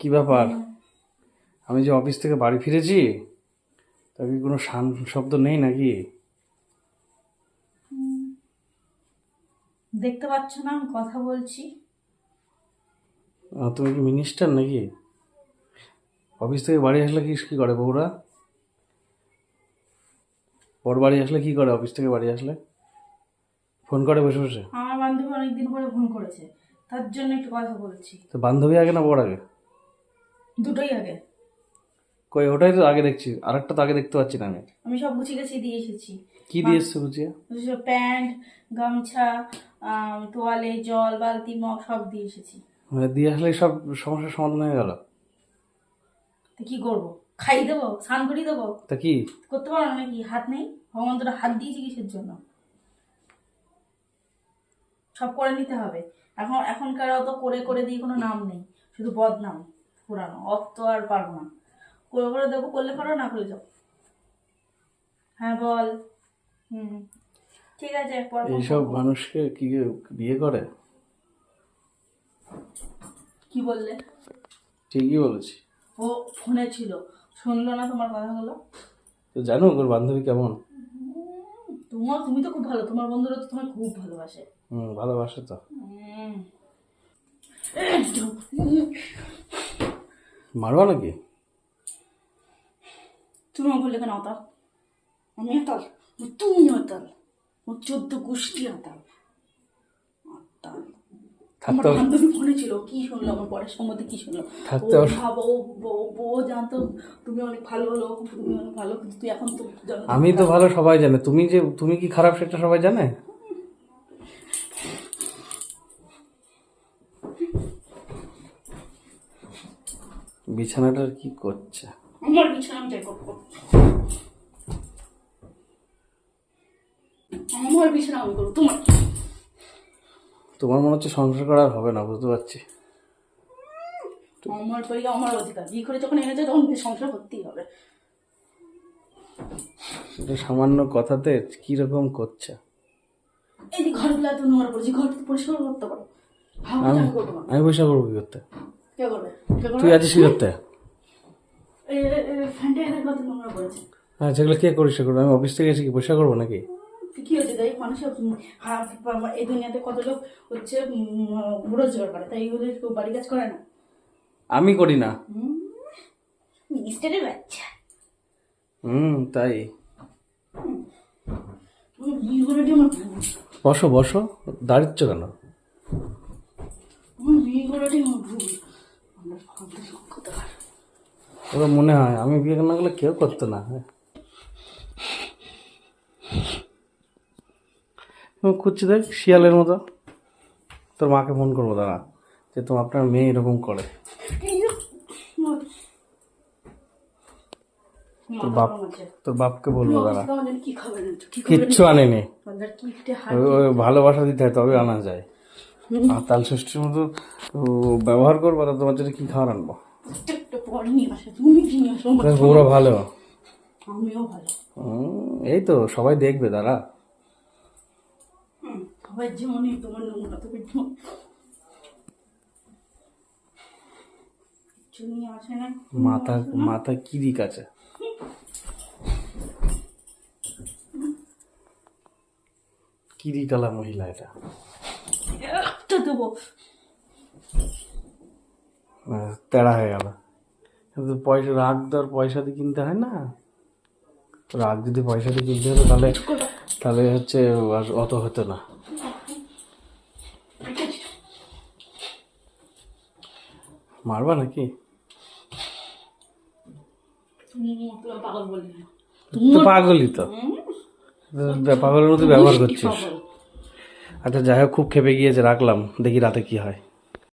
কি ব্যাপার? আমি যে অফিস থেকে বাড়ি ফিরেছি তা কি কোনো শান শব্দ নেই নাকি? দেখতে পাচ্ছ না আমি কথা বলছি। তুমি কি মিনিস্টার নাকি? অফিস থেকে বাড়ি আসলে কি কি করে বউরা? ওর বাড়ি আসলে কি করে অফিস থেকে বাড়ি আসলে? ফোন করে বসে বসে। আমার বান্ধবী অনেকদিন পরে ফোন করেছে তার জন্য একটু কথা বলছি। তো বান্ধবী আগে না বড় আগে? দুটোই আগে। কই ওটাই তো আগে দেখছি আরেকটা তো আগে দেখতে পাচ্ছি না আমি। আমি সব গুছিয়ে গেছি দিয়ে এসেছি। কি দিয়ে এসছে বুঝেছ প্যান্ট গামছা তোয়ালে জল বালতি মগ সব দিয়ে এসেছি। মানে দিয়ে আসলে সব সমস্যার সমাধান হয়ে গেল? তো কি করব? খাই দেবো স্নান করিয়ে দেবো? তা কি? করতে পারো না নাকি? হাত নেই? ভগবান তোরা হাত দিয়েছি কিসের জন্য। সব করে নিতে হবে। এখন এখনকার অত করে করে দিয়ে কোনো নাম নেই। শুধু বদনাম। পুরানো অত আর পারব না। করে করে দেবো করলে পারো না করলে যাও হ্যাঁ বল। হুম ঠিক আছে এইসব। মানুষকে কি বিয়ে করে? কি বললে? ঠিকই বলেছি। ও ফোনে ছিল। শুনলো না তোমার কথাগুলো? তো জানো ওর বান্ধবী কেমন? তোমার তুমি তো খুব ভালো। তোমার বন্ধুরা তো তোমার খুব ভালোবাসে। হুম ভালোবাসে তো। উম। মারবা নাকি? তুমি বললে কেন আতাল আমি আতাল তুমি আতাল ও চোদ্দ গোষ্ঠী আতাল আতাল আমার বান্ধবী ফোনে ছিল কি শুনলো আমার পরের সম্বন্ধে কি শুনলো? ও ভাবো ও জানতো তুমি অনেক ভালো লোক তুমি অনেক ভালো কিন্তু তুই এখন তো আমি তো ভালো সবাই জানে। তুমি যে তুমি কি খারাপ সেটা সবাই জানে? বিছানাটার কি করছে? আমার বিছানা আমি যাই আমার বিছানা আমি করব তোমার? তোমার মনে হচ্ছে সংসার করা হবে না বুঝতে পারছি। আমার বাড়ি আমার অধিকার। বিয়ে করে যখন এনেছে তখন সংসার করতেই হবে। এটা সামান্য কথাতে কি রকম করছে? এই যে ঘরগুলো এত নোংরা ঘরটা তো পরিষ্কার করতে পারো। আমি পয়সা করব কি করতে? তুই আছিস কি করতে? হ্যাঁ সেগুলো কে করিস সেগুলো আমি অফিস থেকে এসে কি পয়সা করব নাকি? কি হয়েছে তাই হাত এই দুনিয়াতে কত লোক হচ্ছে রোজগার করে তাই ওদের কেউ বাড়ি কাজ করে না? আমি করি না। মিনিস্টারের বাচ্চা। হুম তাই। বসো বসো। দাঁড়িচ্ছ কেন? বিয়ে করে দিয়ে আমার ভুল ওরা মনে হয় আমি বিয়ে না করলে কেউ করতো না। খুঁজছি দেখ শিয়ালের মতো। তোর মাকে ফোন করব দাঁড়া। যে তোমার আপনার মেয়ে এরকম করে। তোর বাপ তোর বাপকে বলব দাঁড়া। কিচ্ছু আনেনি। ভালোবাসা দিতে হয় তবে আনা যায়। আর তাল ষষ্ঠীর মতো ব্যবহার করব তা তোমার জন্য কি খাবার আনব? তোর বউরা ভালো। এই তো সবাই দেখবে না? মাথা মাথা কি দিক আছে? কিরিকালা মহিলা এটা? একটা দেবো তেড়া হয়ে গেল। পয়সা রাগ দর পয়সা দিয়ে কিনতে হয় না। রাগ যদি পয়সা দিয়ে কিনতে হতো তাহলে তাহলে হচ্ছে আর অত হতো না। মারবা নাকি? তো পাগলই তো। পাগলের মতো ব্যবহার করছিস? আচ্ছা যাই হোক খুব খেপে গিয়েছে রাখলাম দেখি রাতে কি হয়